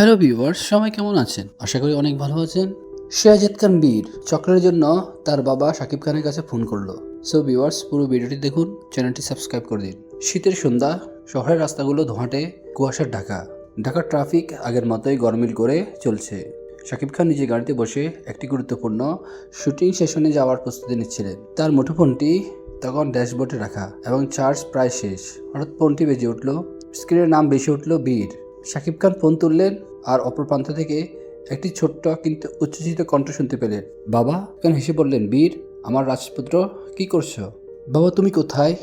Hello viewers, সবাই কেমন আছেন? আশা করি অনেক ভালো আছেন। শাহজাদ খান বীর, চক্রের জন্য তার বাবা শাকিব খানের কাছে ফোন করল। সো ভিউয়ার্স, পুরো ভিডিওটি দেখুন, চ্যানেলটি সাবস্ক্রাইব করে দিন। শীতের সন্ধ্যা, শহরের রাস্তাগুলো ধোঁয়াটে, কুয়াশার ঢাকা। ঢাকার ট্রাফিক আগের মতোই গরমিল করে চলছে। শাকিব খান নিজের গাড়িতে বসে একটি গুরুত্বপূর্ণ শুটিং সেশনে যাওয়ার প্রস্তুতি নিচ্ছিলেন। তার মুঠোফোনটি তখন ড্যাশবোর্ডে রাখা এবং চার্জ প্রায় শেষ। হঠাৎ ফোনটি বেজে উঠল, স্ক্রিনের নাম বেশি উঠল বীর। শাকিব খান ফোন তুললেন আর অপর প্রান্ত থেকে একটি ছোট্ট কিন্তু উচ্ছ্বসিত কণ্ঠ শুনতে পেলেন। বাবা, কেন হেসে বললেন, বীর, আমার রাজপুত্র কি করছ? বাবা, তুমি কোথায়?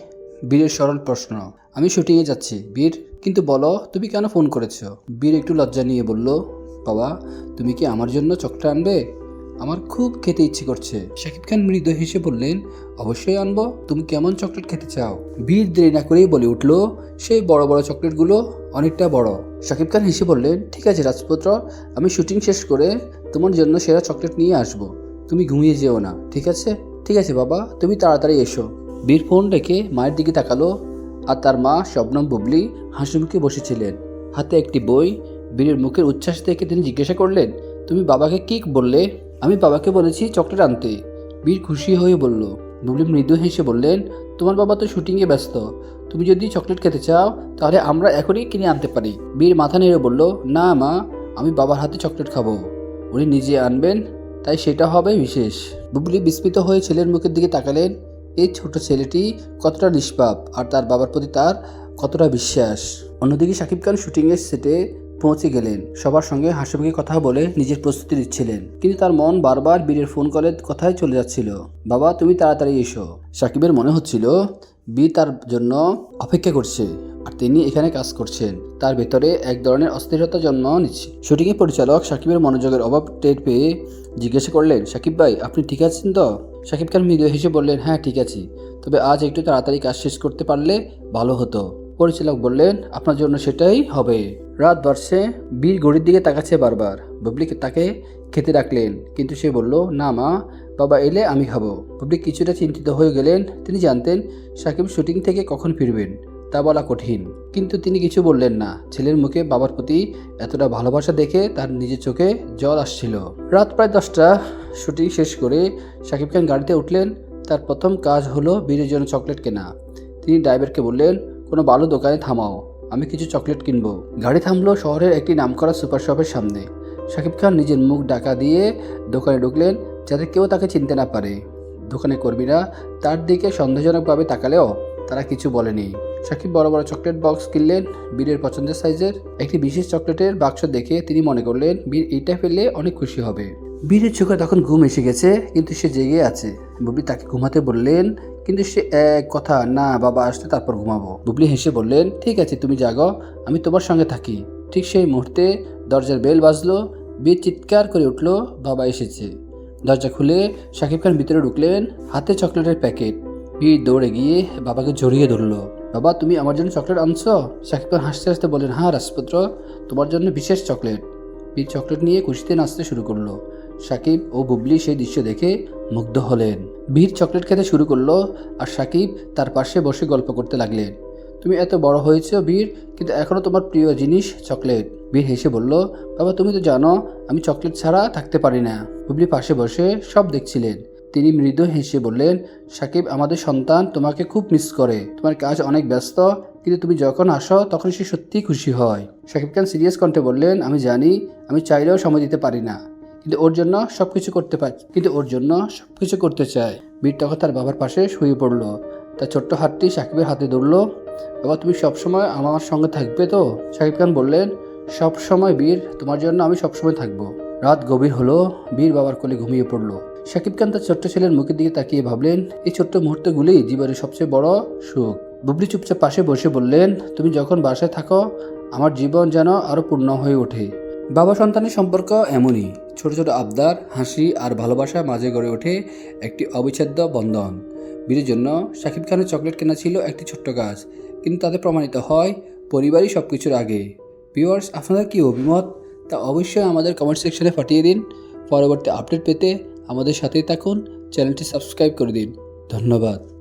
বীরের সরল প্রশ্ন। আমি শুটিংয়ে যাচ্ছি, বীর, কিন্তু বলো, তুমি কেন ফোন করেছ? বীর একটু লজ্জা নিয়ে বলল, বাবা, তুমি কি আমার জন্য চকটা আনবে? আমার খুব খেতে ইচ্ছে করছে। শাকিব খান মৃদু হেসে বললেন, অবশ্যই আনব। তুমি কেমন চকলেট খেতে চাও? বীর দেরি না করেই বলে উঠল, সেই বড় বড় চকলেটগুলো অনেকটা বড়। শাকিব খান হেসে বললেন, ঠিক আছে রাজপুত্র, আমি শুটিং শেষ করে তোমার জন্য সেরা চকলেট নিয়ে আসব। তুমি ঘুমিয়ে যেও না, ঠিক আছে? ঠিক আছে বাবা, তুমি তাড়াতাড়ি এসো। বীর ফোন রেখে মায়ের দিকে তাকালো, আর তার মা শবনম বুবলি হাসিমুখে বসেছিলেন। হাতে একটি বই, বীরের মুখের উচ্ছ্বাস দেখে তিনি জিজ্ঞাসা করলেন, তুমি বাবাকে কি বললে? আমি বাবাকে বলেছি চকলেট আনতে। বীর খুশি হয়ে বলল বুবলি মৃদু হেসে বললেন, তোমার বাবা তো শুটিংয়ে ব্যস্ত। তুমি যদি চকলেট খেতে চাও, তাহলে আমরা এখনই কিনে আনতে পারি। বীর মাথা নেড়ে বলল, না মা, আমি বাবার হাতে চকলেট খাব। উনি নিজে আনবেন, তাই সেটা হবে বিশেষ। বুবলি বিস্মিত হয়ে ছেলের মুখের দিকে তাকালেন। এই ছোট ছেলেটি কতটা নিষ্পাপ, আর তার বাবার প্রতি তার কতটা বিশ্বাস। অন্যদিকে শাকিব খান শুটিংয়ের সেটে পৌঁছে গেলেন। সবার সঙ্গে হাসিমুখে কথা বলে নিজের প্রস্তুতি নিচ্ছিলেন। কিন্তু তার মন বারবার বীরের ফোন কলের কথায় চলে যাচ্ছিল। বাবা, তুমি তাড়াতাড়ি এসো। সাকিবের মনে হচ্ছিল, বীর তার জন্য অপেক্ষা করছে, আর তিনি এখানে কাজ করছেন। তার ভেতরে এক ধরনের অস্থিরতা জন্ম নিচ্ছে। শুটিংয়ের পরিচালক সাকিবের মনোযোগের অভাব টের পেয়ে জিজ্ঞাসা করলেন, সাকিব ভাই, আপনি ঠিক আছেন তো? সাকিব খান মৃদু হেসে বললেন হ্যাঁ ঠিক আছি। তবে আজ একটু তাড়াতাড়ি কাজ শেষ করতে পারলে ভালো হতো। পরিচালক বললেন, আপনার জন্য সেটাই হবে। রাত বাড়ছে, বীর ঘড়ির দিকে তাকাচ্ছে বারবার। বুবলিকে তাকে খেতে রাখলেন কিন্তু সে বলল, না মা, বাবা এলে আমি খাব। বুবলি কিছুটা চিন্তিত হয়ে গেলেন। তিনি জানতেন, সাকিব শুটিং থেকে কখন ফিরবেন? তা বলা কঠিন। কিন্তু তিনি কিছু বললেন না। ছেলের মুখে বাবার প্রতি এতটা ভালোবাসা দেখে তার নিজের চোখে জল আসছিল। রাত প্রায় দশটা। শুটিং শেষ করে সাকিব খান গাড়িতে উঠলেন। তার প্রথম কাজ হলো বীরের জন্য চকলেট কেনা। তিনি ড্রাইভারকে বললেন কোনো ভালো দোকানে থামাও, আমি কিছু চকলেট কিনবো। গাড়ি থামলো শহরের একটি নামকরা সুপার শপের সামনে। শাকিব খান নিজের মুখ ডাকা দিয়ে দোকানে ঢুকলেন যাতে কেউ তাকে চিনতে না পারে। দোকানে কর্মীরা তার দিকে সন্দেহজনকভাবে তাকালেও তারা কিছু বলেনি। সাকিব বড় বড় চকলেট বক্স কিনলেন, বীরের পছন্দের সাইজের একটি বিশেষ চকলেটের বাক্স দেখে তিনি মনে করলেন, বীর এইটা পেলে অনেক খুশি হবে। বীরের চোখে তখন ঘুম এসে গেছে, কিন্তু সে জেগে আছে। ববি তাকে ঘুমাতে বললেন কিন্তু সে এক কথা, না, বাবা, আসতে তারপর ঘুমাবো। বুবলি হেসে বললেন, ঠিক আছে, তুমি জাগো, আমি তোমার সঙ্গে থাকি। ঠিক সেই মুহূর্তে দরজার বেল বাজলো, বীর চিৎকার করে উঠল, বাবা এসেছে। দরজা খুলে শাকিব খান ভিতরে ঢুকলেন, হাতে চকলেটের প্যাকেট। বীর দৌড়ে গিয়ে বাবাকে জড়িয়ে ধরলো, বাবা, তুমি আমার জন্য চকলেট আনছো? শাকিব খান হাসতে হাসতে বললেন হ্যাঁ রাজপুত্র, তোমার জন্য বিশেষ চকলেট। বীর চকলেট নিয়ে খুশিতে নাচতে শুরু করল। সাকিব ও বুবলি সেই দৃশ্য দেখে মুগ্ধ হলেন। বীর চকলেট খেতে শুরু করল আর সাকিব তার পাশে বসে গল্প করতে লাগলেন। তুমি এত বড় হয়েছো বীর, কিন্তু এখনও তোমার প্রিয় জিনিস চকলেট। বীর হেসে বলল, বাবা, তুমি তো জানো, আমি চকলেট ছাড়া থাকতে পারি না। বুবলি পাশে বসে সব দেখছিলেন। তিনি মৃদু হেসে বললেন, সাকিব, আমাদের সন্তান তোমাকে খুব মিস করে। তোমার কাজ অনেক ব্যস্ত, কিন্তু তুমি যখন আসো, তখন সে সত্যিই খুশি হয়। সাকিব খান সিরিয়াস কণ্ঠে বললেন, আমি জানি, আমি চাইলেও সময় দিতে পারি না। কিন্তু ওর জন্য সব কিছু করতে পারি কিন্তু ওর জন্য সব কিছু করতে চায়। বীর তখন তার বাবার পাশে শুয়ে পড়ল। তার ছোট্ট হাতটি সাকিবের হাতে ধরলো। বাবা, তুমি সবসময় আমার সঙ্গে থাকবে তো? সাকিব খান বললেন সব সময় বীর, তোমার জন্য আমি সবসময় থাকব। রাত গভীর হলো। বীর বাবার কোলে ঘুমিয়ে পড়ল। শাকিব খান তার ছোট্ট ছেলের মুখের দিকে তাকিয়ে ভাবলেন, এই ছোট্ট মুহূর্তগুলি জীবনের সবচেয়ে বড় সুখ। বুবলি চুপচাপ পাশে বসে বললেন, তুমি যখন বাসায় থাকো, আমার জীবন যেন আরও পূর্ণ হয়ে ওঠে। বাবা সন্তানের সম্পর্ক এমনই। ছোট ছোট আবদার, হাসি আর ভালোবাসা মাঝে গড়ে ওঠে একটি অবিচ্ছেদ্য বন্ধন। বীরের জন্য শাকিব খানের চকলেট কেনা ছিল একটি ছোট্ট কাজ, কিন্তু তাতে প্রমাণিত হয় পরিবারই সব কিছুর আগে। ভিউয়ার্স, আপনাদের কি অভিমত? তা অবশ্যই আমাদের কমেন্ট সেকশনে পাঠিয়ে দিন। পরবর্তী আপডেট পেতে আমাদের সাথেই থাকুন। চ্যানেলটি সাবস্ক্রাইব করে দিন। ধন্যবাদ।